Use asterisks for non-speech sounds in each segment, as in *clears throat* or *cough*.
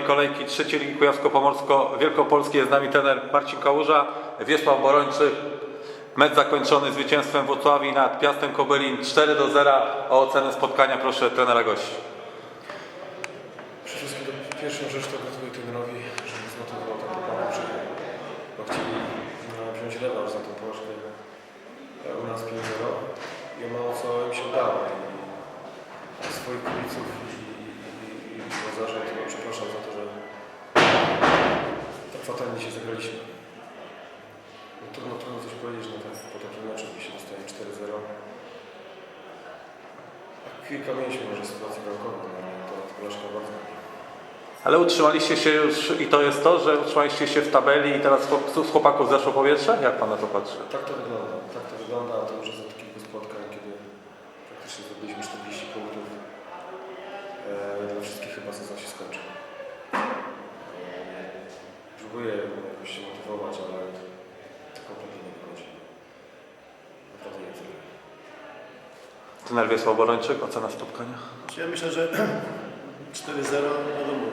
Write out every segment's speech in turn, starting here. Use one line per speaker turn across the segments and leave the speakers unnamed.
kolejki trzeciej Ligi Kujawsko-Pomorsko-Wielkopolskiej jest z nami trener Marcin Kałuża, Wiesław Borończyk. Mecz zakończony zwycięstwem Włocławii nad Piastem Kobylin 4 do 0. O ocenę spotkania proszę trenera gości.
Przede wszystkim pierwszą rzecz to gratuluję trenerowi, że zmotywował naprawdę, że bo chcieli no, wziąć rewanż za tą porażkę e, u nas 5-0 i mało co im się udało. Swoich kibiców i, i, i, i zarząd, no, przepraszam za to, że tak fatalnie się zagraliśmy. No, trudno, trudno coś powiedzieć na tak, po takim meczu, gdzie się dostaje 4-0. Kilka mieliśmy może sytuacji bramkowych, no, ale to porażka bardzo
Ale utrzymaliście się już i to jest to, że utrzymaliście się w tabeli i teraz z chłopaków zeszło powietrze? Jak pan na to patrzy?
Tak to wygląda. Tak to wygląda, a to już jest od kilku spotkań, kiedy praktycznie zdobyliśmy 40 punktów. Próbuję jakoś się motywować, ale to kompletnie nie wychodzi. Naprawdę nie chcę.
Trener Wiesław Borończyk, ocena spotkania.
Ja myślę, że *clears throat* 4-0, wiadomo,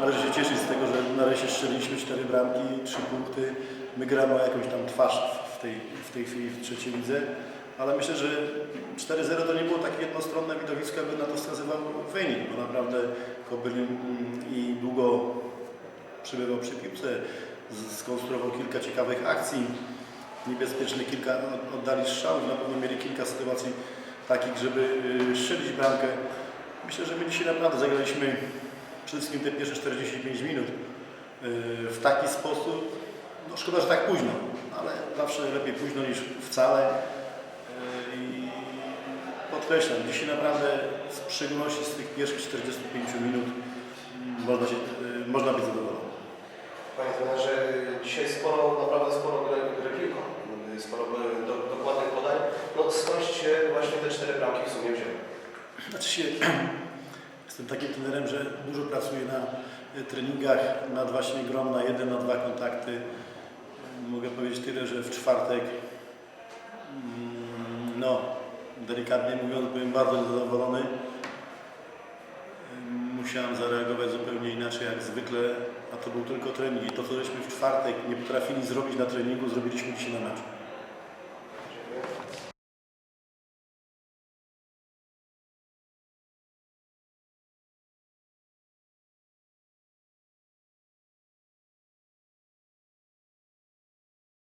należy się cieszyć z tego, że nareszcie strzeliliśmy 4 bramki, 3 punkty. My gramy o jakąś tam twarz w tej, w tej chwili w trzeciej lidze, ale myślę, że 4-0 to nie było takie jednostronne widowisko, jakby na to wskazywał wynik, bo naprawdę Kobylin mm, i długo przybywał przy piłce, z- skonstruował kilka ciekawych akcji, niebezpiecznych, kilka od- oddali strzałów, na pewno mieli kilka sytuacji takich, żeby y, strzelić bramkę. Myślę, że my dzisiaj naprawdę zagraliśmy przede wszystkim te pierwsze 45 minut y, w taki sposób, no szkoda, że tak późno, ale zawsze lepiej późno niż wcale. Y, I podkreślam, dzisiaj naprawdę w szczególności z tych pierwszych 45 minut można, się, można być
dzisiaj sporo, naprawdę sporo grę piłką, sporo e, do, dokładnych podań. No skąd się właśnie te cztery bramki w sumie wzięły?
Znaczy się, *clears throat* jestem takim trenerem, że dużo pracuję na e, treningach, nad właśnie grą na jeden, na dwa kontakty. E, Mogę powiedzieć tyle, że w czwartek, mm, no, delikatnie mówiąc, byłem bardzo niezadowolony. Musiałem zareagować zupełnie inaczej jak zwykle, a to był tylko trening. I to, co żeśmy w czwartek nie potrafili zrobić na treningu, zrobiliśmy dzisiaj na meczu.